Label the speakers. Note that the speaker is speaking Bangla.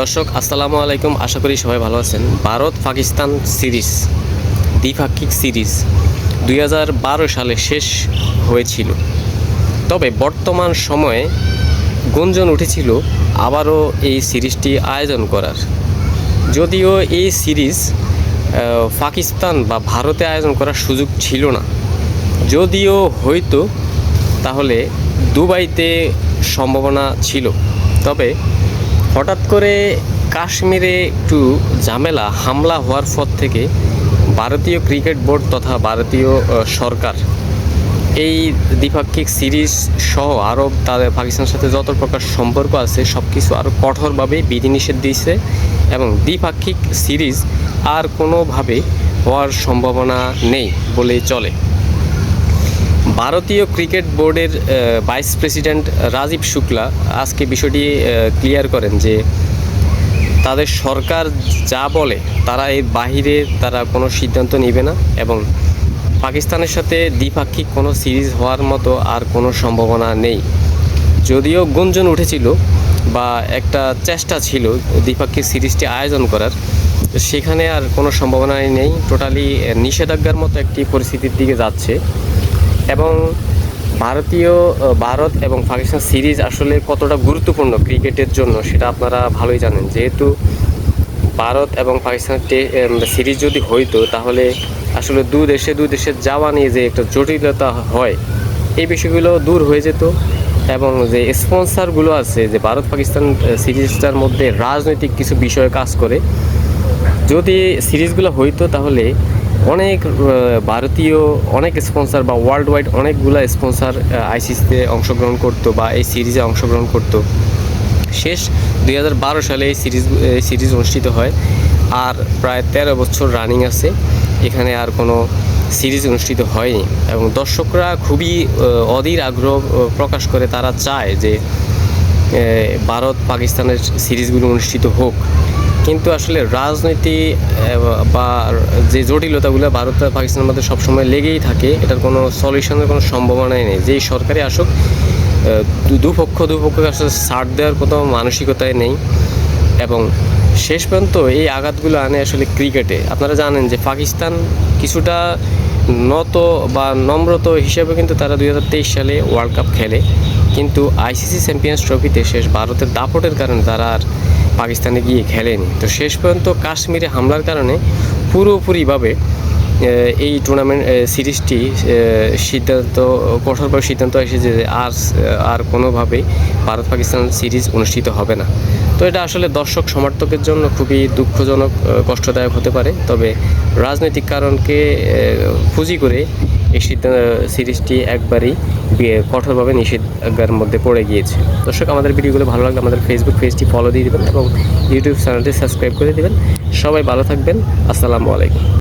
Speaker 1: দর্শক, আসসালামু আলাইকুম। আশা করি সবাই ভালো আছেন। ভারত পাকিস্তান সিরিজ, দ্বিপাক্ষিক সিরিজ দুই হাজার বারো সালে শেষ হয়েছিল। তবে বর্তমান সময়ে গুঞ্জন উঠেছিল আবারও এই সিরিজটি আয়োজন করার। যদিও এই সিরিজ পাকিস্তান বা ভারতে আয়োজন করার সুযোগ ছিল না। যদিও হয়তো তাহলে দুবাইতে সম্ভাবনা ছিল। তবে হঠাৎ করে কাশ্মীরে একটু ঝামেলা, হামলা হওয়ার পর থেকে ভারতীয় ক্রিকেট বোর্ড তথা ভারতীয় সরকার এই দ্বিপাক্ষিক সিরিজ সহ আরও তাদের পাকিস্তানের সাথে যত প্রকার সম্পর্ক আছে সব কিছু আরও কঠোরভাবে বিধিনিষেধ দিয়েছে এবং দ্বিপাক্ষিক সিরিজ আর কোনোভাবে হওয়ার সম্ভাবনা নেই বলেই চলে। ভারতীয় ক্রিকেট বোর্ডের ভাইস প্রেসিডেন্ট রাজীব শুক্লা আজকে বিষয়টি ক্লিয়ার করেন যে তাদের সরকার যা বলে তারা এর বাহিরে তারা কোনো সিদ্ধান্ত নেবে না এবং পাকিস্তানের সাথে দ্বিপাক্ষিক কোনো সিরিজ হওয়ার মতো আর কোনো সম্ভাবনা নেই। যদিও গুঞ্জন উঠেছিল বা একটা চেষ্টা ছিল দ্বিপাক্ষিক সিরিজটি আয়োজন করার, সেখানে আর কোনো সম্ভাবনাই নেই। টোটালি নিষেধাজ্ঞার মতো একটি পরিস্থিতির দিকে যাচ্ছে। এবং ভারতীয় ভারত এবং পাকিস্তান সিরিজ আসলে কতটা গুরুত্বপূর্ণ ক্রিকেটের জন্য সেটা আপনারা ভালোই জানেন। যেহেতু ভারত এবং পাকিস্তানের টে- সিরিজ যদি হইতো তাহলে আসলে দু দেশে দু দেশের যাওয়া নিয়ে যে একটা জটিলতা হয়, এই বিষয়গুলো দূর হয়ে যেত এবং যে স্পন্সারগুলো আছে যে ভারত পাকিস্তান সিরিজটার মধ্যে রাজনৈতিক কিছু বিষয় কাজ করে, যদি সিরিজগুলো হইতো তাহলে অনেক ভারতীয়, অনেক স্পন্সর বা ওয়ার্ল্ড ওয়াইড অনেকগুলো স্পন্সর আইসিসিতে অংশগ্রহণ করতো বা এই সিরিজে অংশগ্রহণ করতো। শেষ দু হাজার বারো সালে এই সিরিজ এই সিরিজ অনুষ্ঠিত হয় আর প্রায় তেরো বছর রানিং আছে। এখানে আর কোনো সিরিজ অনুষ্ঠিত হয়নি এবং দর্শকরা খুবই অধীর আগ্রহ প্রকাশ করে। তারা চায় যে ভারত পাকিস্তানের সিরিজগুলো অনুষ্ঠিত হোক। কিন্তু আসলে রাজনীতি বা যে জটিলতাগুলো ভারত আর পাকিস্তানের মধ্যে সবসময় লেগেই থাকে, এটার কোনো সলিউশনের কোনো সম্ভাবনাই নেই। যেই সরকারি আসুক দুপক্ষ, দুপক্ষকে আসলে ছাড় দেওয়ার কোনো মানসিকতাই নেই। এবং শেষ পর্যন্ত এই আঘাতগুলো আনে আসলে ক্রিকেটে। আপনারা জানেন যে পাকিস্তান কিছুটা নত বা নম্রত হিসেবে কিন্তু তারা দু হাজার তেইশ সালে ওয়ার্ল্ড কাপ খেলে। কিন্তু আইসিসি চ্যাম্পিয়ন্স ট্রফিতে শেষ ভারতের দাপটের কারণে তারা আর পাকিস্তানে গিয়ে খেলেনি। তো শেষ পর্যন্ত কাশ্মীরে হামলার কারণে পুরোপুরিভাবে এই টুর্নামেন্ট সিরিজটি সিদ্ধান্ত কঠোরভাবে সিদ্ধান্ত এসেছে যে আর আর কোনোভাবে ভারত পাকিস্তান সিরিজ অনুষ্ঠিত হবে না। তো এটা আসলে দর্শক সমর্থকের জন্য খুবই দুঃখজনক কষ্টদায়ক হতে পারে। তবে রাজনৈতিক কারণকে পুঁজি করে এই সিদ্ধান্ত সিরিজটি একবারেই কঠোরভাবে নিষেধাজ্ঞার মধ্যে পড়ে গিয়েছে। দর্শক, আমাদের ভিডিওগুলো ভালো লাগলে আমাদের ফেসবুক পেজটি ফলো দিয়ে দেবেন এবং ইউটিউব চ্যানেলটি সাবস্ক্রাইব করে দেবেন। সবাই ভালো থাকবেন। আসসালামু আলাইকুম।